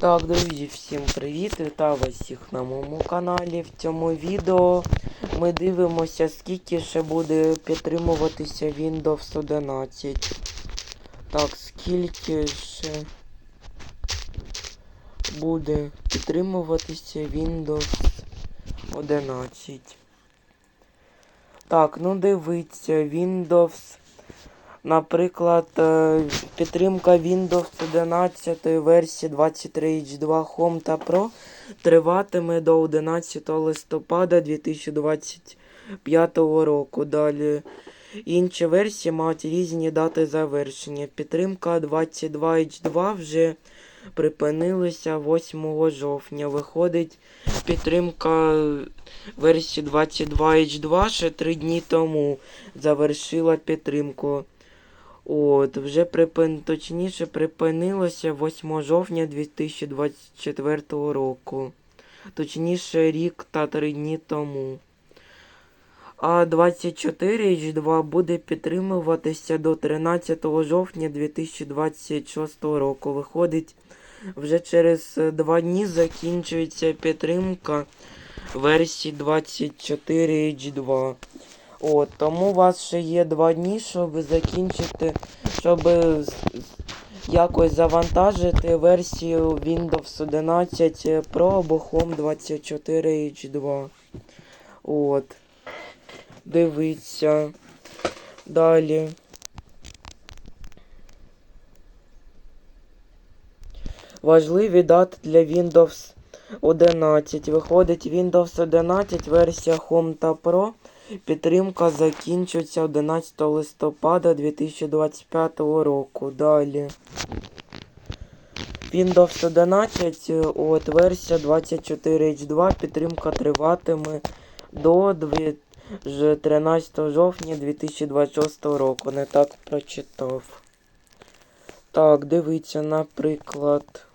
Так, друзі, всім привіт! Вітаю вас всіх на моєму каналі. В цьому відео ми дивимося, скільки ще буде підтримуватися Windows 11. Так, скільки ще буде підтримуватися Windows 11. Так, ну дивіться, Windows. Наприклад, е, підтримка Windows 11 версії 23H2 Home та Pro триватиме до 11 листопада 2025 року. Далі інші версії мають різні дати завершення. Підтримка 22H2 вже припинилася 8 жовтня. Виходить підтримка версії 22H2 ще 3 дні тому завершила підтримку. От, вже припин... точніше припинилося 8 жовтня 2024 року. Точніше, рік та 3 дні тому. А 24H2 буде підтримуватися до 13 жовтня 2026 року. Виходить, вже через 2 дні закінчується підтримка версії 24H2. От, тому у вас ще є 2 дні, щоб закінчити, щоб якось завантажити версію Windows 11 Pro або Home 24H2. От. Дивіться. Далі. Важливі дати для Windows 11. Виходить Windows 11, версія Home та Pro. Підтримка закінчується 11 листопада 2025 року. Далі. Windows 11, е, от версія 24H2. Підтримка триватиме до 13 жовтня 2026 року. Не так прочитав. Так, дивіться, наприклад.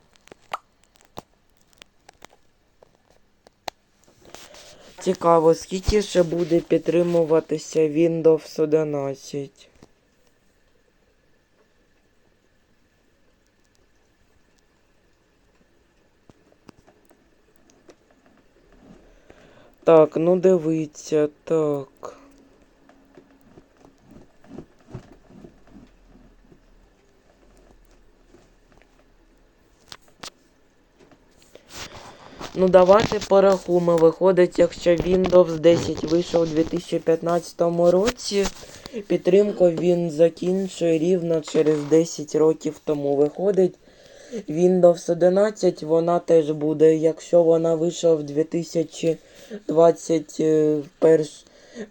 Цікаво, скільки ще буде підтримуватися Windows 11. Так, ну дивіться, так. Ну давайте порахуємо. Виходить, якщо Windows 10 вийшов у 2015 році, підтримку він закінчує рівно через 10 років тому. Виходить, Windows 11 вона теж буде, якщо вона вийшла в 2021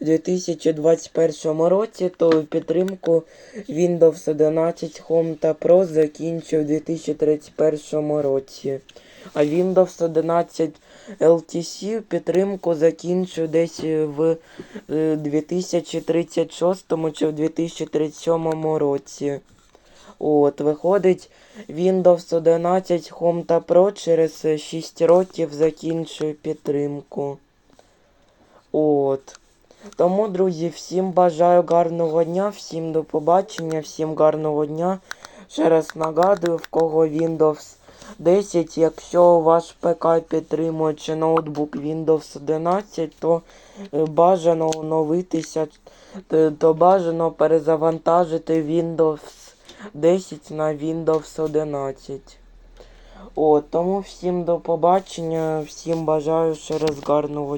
в 2021 році, то підтримку Windows 11 Home та Pro закінчив у 2031 році. А Windows 11 LTC підтримку закінчу десь в е, 2036 чи в 2037 році. От, виходить, Windows 11 Home та Pro через 6 років закінчує підтримку. От. Тому, друзі, всім бажаю гарного дня, всім до побачення, всім гарного дня. Ще раз нагадую, в кого Windows 10, якщо ваш ПК підтримує ноутбук Windows 11, то е, бажано оновитися, то бажано перезавантажити Windows 10 на Windows 11. О, тому всім до побачення, всім бажаю ще раз гарного.